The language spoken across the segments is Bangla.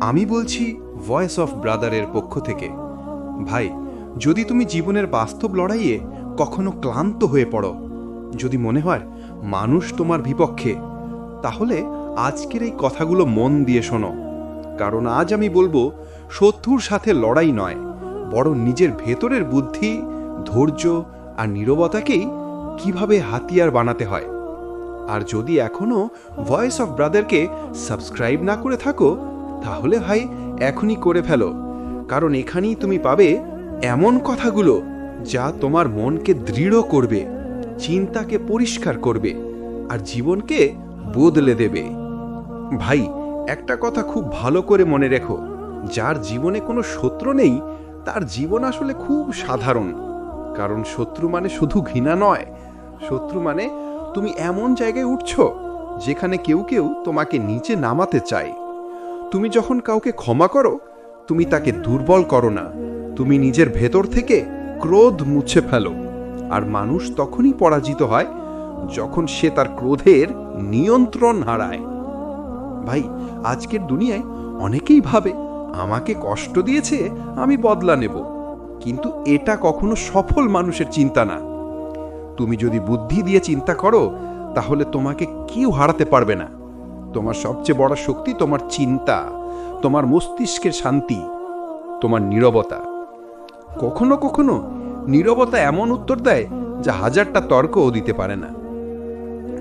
আমি বলছি ভয়েস অফ ব্রাদারের পক্ষ থেকে। ভাই, যদি তুমি জীবনের বাস্তব লড়াইয়ে কখনো ক্লান্ত হয়ে পড়ো, যদি মনে হয় মানুষ তোমার বিপক্ষে, তাহলে আজকের এই কথাগুলো মন দিয়ে শোনো। কারণ আজ আমি বলব, শত্রুর সাথে লড়াই নয়, বরং নিজের ভেতরের বুদ্ধি, ধৈর্য আর নীরবতাকেই কীভাবে হাতিয়ার বানাতে হয়। আর যদি এখনও ভয়েস অফ ব্রাদারকে সাবস্ক্রাইব না করে থাকো তাহলে ভাই, এখনই করে ফেলো। কারণ এখানেই তুমি পাবে এমন কথাগুলো যা তোমার মনকে দৃঢ় করবে, চিন্তাকে পরিষ্কার করবে, আর জীবনকে বদলে দেবে। ভাই, একটা কথা খুব ভালো করে মনে রেখো, যার জীবনে কোনো শত্রু নেই, তার জীবন আসলে খুব সাধারণ। কারণ শত্রু মানে শুধু ঘৃণা নয়, শত্রু মানে তুমি এমন জায়গায় উঠছ, যেখানে কেউ কেউ তোমাকে নিচে নামাতে চায়। তুমি যখন কাউকে ক্ষমা করো, তুমি তাকে দুর্বল করো না। তুমি নিজের ভেতর থেকে ক্রোধ মুছে ফেলো। আর মানুষ তখনই পরাজিত হয় যখন সে তার ক্রোধের নিয়ন্ত্রণ হারায়। ভাই, আজকের দুনিয়ায় অনেকেই ভাবে, আমাকে কষ্ট দিয়েছে, আমি বদলা নেব। কিন্তু এটা কখনো সফল মানুষের চিন্তা না। তুমি যদি বুদ্ধি দিয়ে চিন্তা করো, তাহলে তোমাকে কেউ হারাতে পারবে না। তোমার সবচেয়ে বড় শক্তি তোমার চিন্তা, তোমার মস্তিষ্কের শান্তি, তোমার নীরবতা। কখনো কখনো নীরবতা এমন উত্তর দেয় যা হাজারটা তর্কও দিতে পারে না।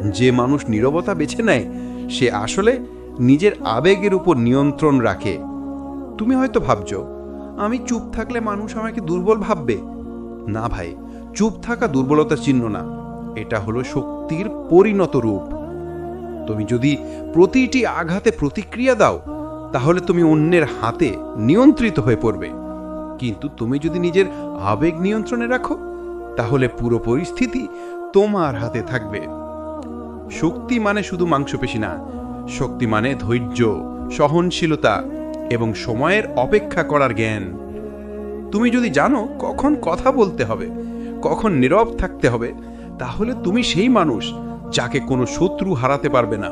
যে মানুষ নীরবতা বেছে নেয়, সে আসলে নিজের আবেগের উপর নিয়ন্ত্রণ রাখে। তুমি হয়তো ভাবছ, আমি চুপ থাকলে মানুষ আমাকে দুর্বল ভাববে। না ভাই, চুপ থাকা দুর্বলতার চিহ্ন না। এটা হলো শক্তির পরিণত রূপ। তুমি যদি প্রতিটি আঘাতে প্রতিক্রিয়া দাও, তাহলে তুমি অন্যের হাতে নিয়ন্ত্রিত হয়ে পড়বে। কিন্তু তুমি যদি নিজের আবেগ নিয়ন্ত্রণে রাখো, তাহলে পুরো পরিস্থিতি তোমার হাতে থাকবে। শক্তি মানে শুধু মাংসপেশি না, শক্তি মানে ধৈর্য, সহনশীলতা এবং সময়ের অপেক্ষা করার জ্ঞান। তুমি যদি জানো কখন কথা বলতে হবে, কখন নীরব থাকতে হবে, তাহলে তুমি সেই মানুষ যাকে কোনো শত্রু হারাতে পারবে না।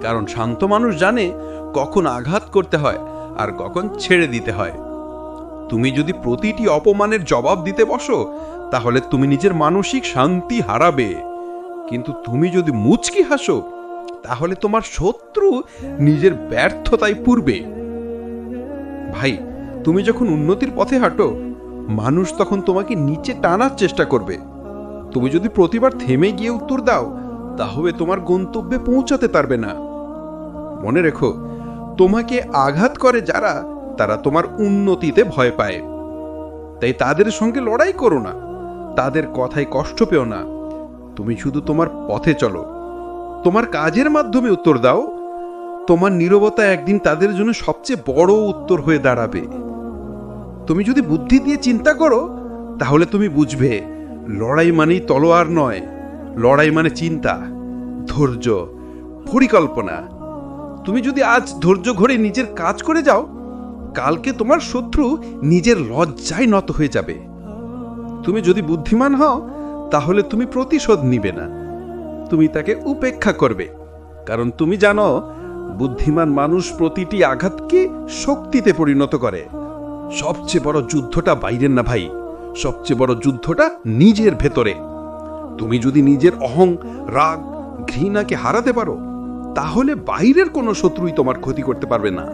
কারণ শান্ত মানুষ জানে কখন আঘাত করতে হয় আর কখন ছেড়ে দিতে হয়। তুমি যদি প্রতিটি অপমানের জবাব দিতে বসো, তাহলে তুমি নিজের মানসিক শান্তি হারাবে। কিন্তু তুমি যদি মুচকি হাসো, তাহলে তোমার শত্রু নিজের ব্যর্থতায় পূর্বে ভাই, তুমি যখন উন্নতির পথে হাঁটো, মানুষ তখন তোমাকে নিচে টানার চেষ্টা করবে। তুমি যদি প্রতিবার থেমে গিয়ে উত্তর দাও, তাহলে তোমার গন্তব্যে পৌঁছাতে পারবে না। মনে রেখো, তোমাকে আঘাত করে যারা, তারা তোমার উন্নতিতে ভয় পায়। তাই তাদের সঙ্গে লড়াই করো না। তাদের কথায় কষ্ট পেও না। তুমি শুধু তোমার পথে চলো। তোমার কাজের মাধ্যমে উত্তর দাও। তোমার নীরবতা একদিন তাদের জন্য সবচেয়ে বড় উত্তর হয়ে দাঁড়াবে। তুমি যদি বুদ্ধি দিয়ে চিন্তা করো, তাহলে তুমি বুঝবে। লড়াই মানেই তলোয়ার নয়, লড়াই মানে চিন্তা, ধৈর্য, পরিকল্পনা। তুমি যদি আজ ধৈর্য ঘরে নিজের কাজ করে যাও, কালকে তোমার শত্রু নিজের লজ্জায় নত হয়ে যাবে। তুমি যদি বুদ্ধিমান হও, তাহলে তুমি প্রতিশোধ নিবে না। তুমি তাকে উপেক্ষা করবে। কারণ তুমি জানো, বুদ্ধিমান মানুষ প্রতিটি আঘাতকে শক্তিতে পরিণত করে। সবচেয়ে বড় যুদ্ধটা বাইরের না ভাই। সবচেয়ে বড় যুদ্ধটা নিজের ভেতরে। তুমি যদি নিজের অহং, রাগ, ঘৃণাকে হারাতে পারো, তাহলে বাইরের কোনো শত্রুই তোমার ক্ষতি করতে পারবে না।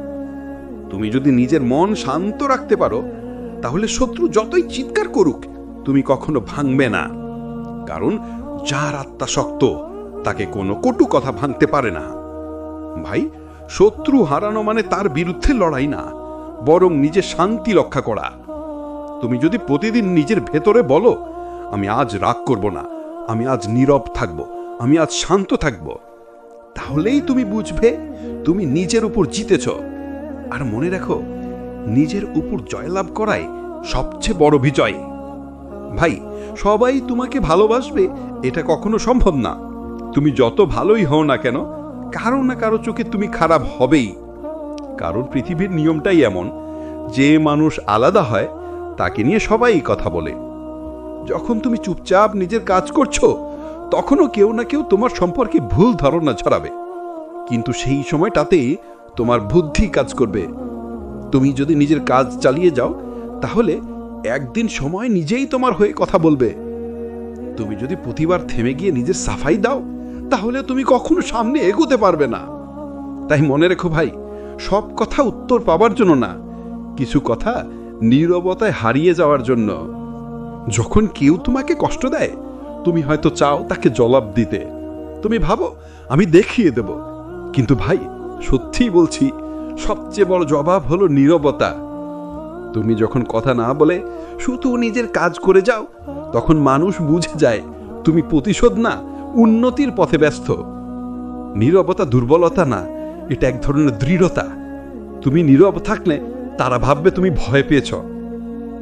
তুমি যদি নিজের মন শান্ত রাখতে পারো, তাহলে শত্রু যতই চিৎকার করুক, তুমি কখনো ভাঙবে না। কারণ যার আত্মা শক্ত, তাকে কোনো কটু কথা ভাঙতে পারে না। ভাই, শত্রু হারানো মানে তার বিরুদ্ধে লড়াই না, বরং নিজের শান্তি রক্ষা করা। তুমি যদি প্রতিদিন নিজের ভেতরে বলো, আমি আজ রাগ করব না, আমি আজ নীরব থাকব, আমি আজ শান্ত থাকব, তাহলেই তুমি বুঝবে, তুমি নিজের উপর জিতেছ। আর মনে রাখো, নিজের উপর জয়লাভ করাই সবচেয়ে বড় বিজয়। ভাই, সবাই তোমাকে ভালোবাসবে, এটা কখনো সম্ভব না। তুমি যত ভালোই হও না কেন, কারও না কারও চোখে তুমি খারাপ হবেই। কারণ পৃথিবীর নিয়মটাই এমন, যে মানুষ আলাদা হয় তাকে নিয়ে সবাই কথা বলে। যখন তুমি চুপচাপ নিজের কাজ করছ, তখনও কেউ না কেউ তোমার সম্পর্কে ভুল ধারণা ছড়াবে। কিন্তু সেই সময়টাতে তোমার বুদ্ধি কাজ করবে। তুমি যদি নিজের কাজ চালিয়ে যাও, তাহলে একদিন সময় নিজেই তোমার হয়ে কথা বলবে। তুমি যদি প্রতিবার থেমে গিয়ে নিজের সাফাই দাও, তাহলে তুমি কখনো সামনে এগোতে পারবে না। তাই মনে রেখো ভাই, সব কথা উত্তর পাবার জন্য না। কিছু কথা নীরবতায় হারিয়ে যাওয়ার জন্য। যখন কেউ তোমাকে কষ্ট দেয়, তুমি হয়তো চাও তাকে জবাব দিতে। তুমি ভাবো, আমি দেখিয়ে দেব। কিন্তু ভাই, সত্যিই বলছি, সবচেয়ে বড় জবাব হলো নীরবতা। তুমি যখন কথা না বলে, শুধু নিজের কাজ করে যাও, তখন মানুষ বুঝে যায়, তুমি প্রতিশোধ না, উন্নতির পথে ব্যস্ত। নীরবতা দুর্বলতা না, এটা এক ধরনের দৃঢ়তা। তুমি নীরব থাকলে তারা ভাববে তুমি ভয় পেয়েছ।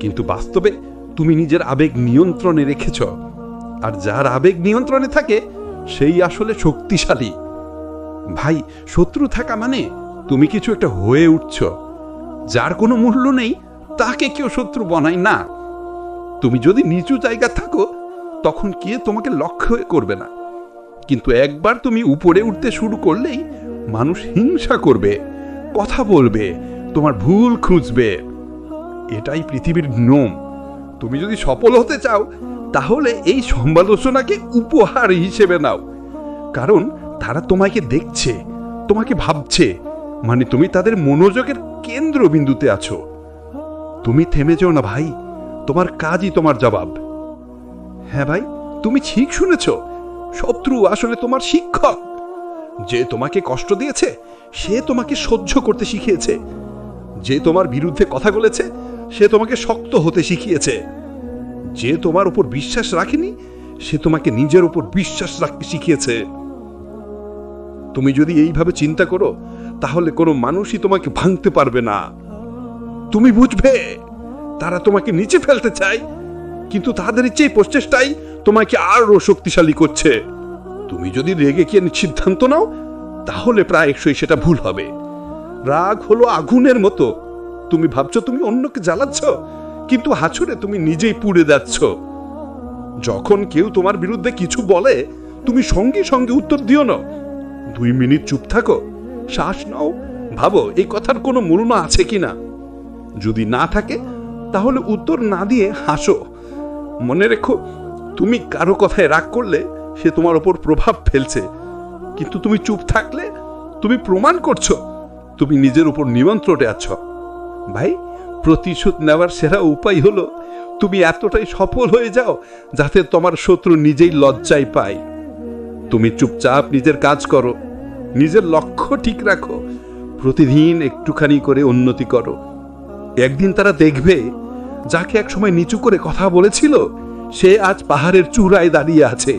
কিন্তু বাস্তবে তুমি নিজের আবেগ নিয়ন্ত্রণে রেখেছ। আর যার আবেগ নিয়ন্ত্রণে থাকে, সেই আসলে শক্তিশালী। ভাই, শত্রু থাকা মানে তুমি কিছু একটা হয়ে উঠছ। যার কোনো মূল্য নেই, তাকে কেউ শত্রু বনায় না। তুমি যদি নিচু জায়গা থাকো, তখন কে তোমাকে লক্ষ্য করবে না। কিন্তু একবার তুমি উপরে উঠতে শুরু করলেই মানুষ হিংসা করবে, কথা বলবে তোমার ভুল খুঁজবে। এটাই পৃথিবীর নিয়ম তুমি যদি সফল হতে চাও, তাহলে এই সমালোচনাকে উপহার হিসেবে নাও। কারণ তারা তোমাকে দেখছে, তোমাকে ভাবছে। মানে তুমি তাদের মনোযোগের কেন্দ্রবিন্দুতে আছো। তুমি থেমে যাও না ভাই, তোমার কাজই তোমার জবাব। হ্যাঁ ভাই, তুমি ঠিক শুনেছ, শত্রু আসলে তোমার শিক্ষক। যে তোমাকে কষ্ট দিয়েছে, সে তোমাকে সহ্য করতে শিখিয়েছে। যে তোমার বিরুদ্ধে কথা বলেছে, সে তোমাকে শক্ত হতে শিখিয়েছে। যে তোমার উপর বিশ্বাস রাখেনি, সে তোমাকে নিজের উপর বিশ্বাস রাখতে শিখিয়েছে। তুমি যদি এইভাবে চিন্তা করো, তাহলে কোনো মানুষই তোমাকে ভাঙতে পারবে না। তুমি বুঝবে, তারা তোমাকে নিচে ফেলতে চায়, কিন্তু তাদের ইচ্ছেই প্রচেষ্টাই তোমাকে আরও শক্তিশালী করছে। তুমি যদি রেগে গিয়ে সিদ্ধান্ত নাও, তাহলে প্রায় একশোই সেটা ভুল হবে। রাগ হলো আগুনের মতো। তুমি ভাবছ তুমি অন্যকে জ্বালাচ্ছ? কিন্তু হাছুরে তুমি নিজেই পুড়ে যাচ্ছ। যখন কেউ তোমার বিরুদ্ধে কিছু বলে, তুমি সঙ্গে সঙ্গে উত্তর দিও না। দুই মিনিট চুপ থাকো। শ্বাস নাও। ভাবো, এই কথার কোনো মূল্য আছে কিনা? যদি না থাকে, তাহলে উত্তর না দিয়ে হাসো। মনে রেখো, তুমি কারও কথায় রাগ করলে সে তোমার ওপর প্রভাব ফেলছে। কিন্তু তুমি চুপ থাকলে, তুমি প্রমাণ করছ। তুমি নিজের উপর নিয়ন্ত্রণে আছো। ভাই, প্রতিশোধ নেওয়ার সেরা উপায় হলো তুমি এতটাই সফল হয়ে যাও যাতে তোমার শত্রু নিজেই লজ্জায় পায়। তুমি চুপচাপ নিজের কাজ করো, নিজের লক্ষ্য ঠিক রাখো, প্রতিদিন একটুখানি করে উন্নতি করো। একদিন তারা দেখবে, যাকে একসময় নিচু করে কথা বলেছিল, সে আজ পাহাড়ের চূড়ায় দাঁড়িয়ে আছে।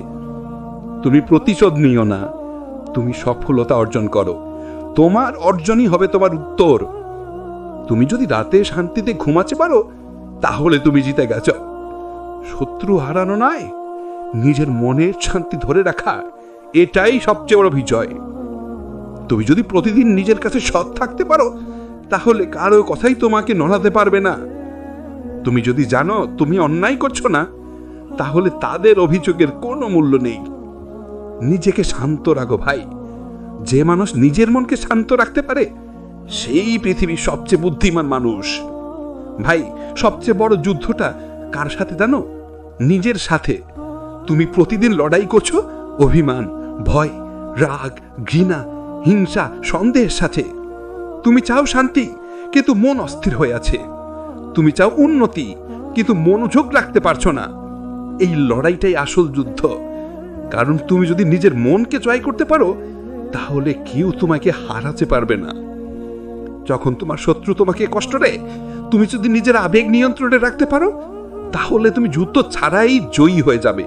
তুমি প্রতিশোধ নিও না, তুমি সফলতা অর্জন করো। তোমার অর্জনই হবে তোমার উত্তর। তুমি যদি রাতে শান্তিতে ঘুমাতে পারো, তাহলে তুমি জিতে গেছ। শত্রু হারানো নয়, নিজের মনের শান্তি ধরে রাখা, এটাই সবচেয়ে বড় বিজয়। তুমি যদি প্রতিদিন নিজের কাছে সৎ থাকতে পারো, তাহলে কারও কথাই তোমাকে নড়াতে পারবে না। তুমি যদি জানো তুমি অন্যায় করছ না, তাহলে তাদের অভিযোগের কোনো মূল্য নেই। নিজেকে শান্ত রাখো ভাই। যে মানুষ নিজের মনকে শান্ত রাখতে পারে, সেই পৃথিবীর সবচেয়ে বুদ্ধিমান মানুষ। ভাই, সবচেয়ে বড় যুদ্ধটা কার সাথে জানো? নিজের সাথে। তুমি প্রতিদিন লড়াই করছ অভিমান, ভয়, রাগ, ঘৃণা, হিংসা, সন্দেহের সাথে। তুমি চাও শান্তি, কিন্তু মন অস্থির হয়ে আছে। তুমি চাও উন্নতি, কিন্তু মনোযোগ রাখতে পারছ না। এই লড়াইটাই আসল যুদ্ধ। কারণ তুমি যদি নিজের মনকে জয় করতে পারো তাহলে কেউ তোমাকে হারাতে পারবে না। যখন তোমার শত্রু তোমাকে কষ্ট দেয়, তুমি যদি নিজের আবেগ নিয়ন্ত্রণে রাখতে পারো, তাহলে তুমি যুদ্ধ ছাড়াই জয়ী হয়ে যাবে।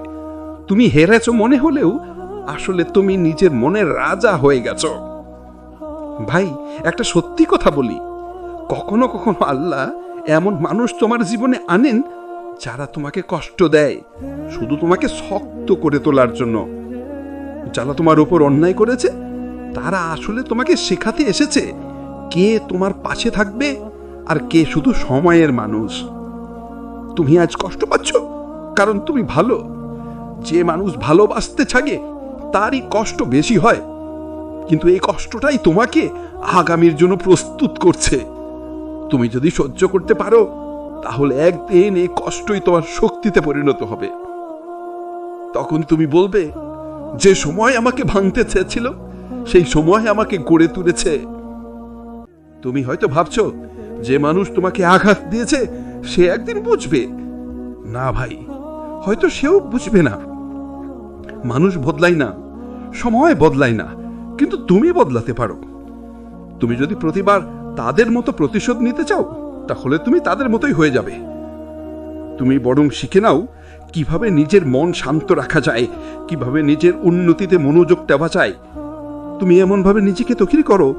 তুমি হেরেছ মনে হলেও আসলে তুমি নিজের মনের রাজা হয়ে গেছ। ভাই, একটা সত্যি কথা বলি। কখনো কখনো আল্লাহ এমন মানুষ তোমার জীবনে আনেন যারা তোমাকে কষ্ট দেয়, শুধু তোমাকে শক্ত করে তোলার জন্য। যারা তোমার উপর অন্যায় করেছে তারা আসলে তোমাকে শেখাতে এসেছে কে তোমার পাশে থাকবে আর কে শুধু সময়ের মানুষ। তুমি আজ কষ্ট পাচ্ছ, কারণ তুমি ভালো। যে মানুষ ভালোবাসতে থাকে তারই কষ্ট বেশি হয়। কিন্তু এই কষ্টটাই তোমাকে আগামীর জন্য প্রস্তুত করছে। তুমি যদি সহ্য করতে পারো, তাহলে একদিন এই কষ্টই তোমার শক্তিতে পরিণত হবে। তখন তুমি বলবে, যে সময় আমাকে ভাঙতে চেয়েছিল সেই সময় আমাকে গড়ে তুলেছে। তুমি হয়তো ভাবছ, যে মানুষ তোমাকে আঘাত দিয়েছে, সে একদিন বুঝবে। না ভাই, হয়তো সেও বুঝবে না। মানুষ বদলায় না, সময় বদলায় না, কিন্তু তুমি বদলাতে পারো। তুমি যদি প্রতিবার তাদের মতো প্রতিশোধ নিতে চাও, তাহলে তুমি তাদের মতোই হয়ে যাবে। তুমি বরং শিখে নাও, কীভাবে নিজের মন শান্ত রাখা যায়, কীভাবে নিজের উন্নতিতে মনোযোগ দেওয়া যায় তুমি এমনভাবে নিজেকে তৈরি করো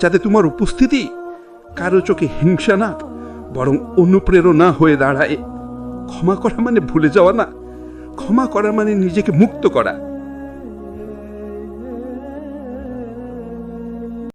যাতে তোমার উপস্থিতি কারও চোখে হিংসা না, বরং অনুপ্রেরণা হয়ে দাঁড়ায়। ক্ষমা করা মানে ভুলে যাওয়া না। ক্ষমা করা মানে নিজেকে মুক্ত করা।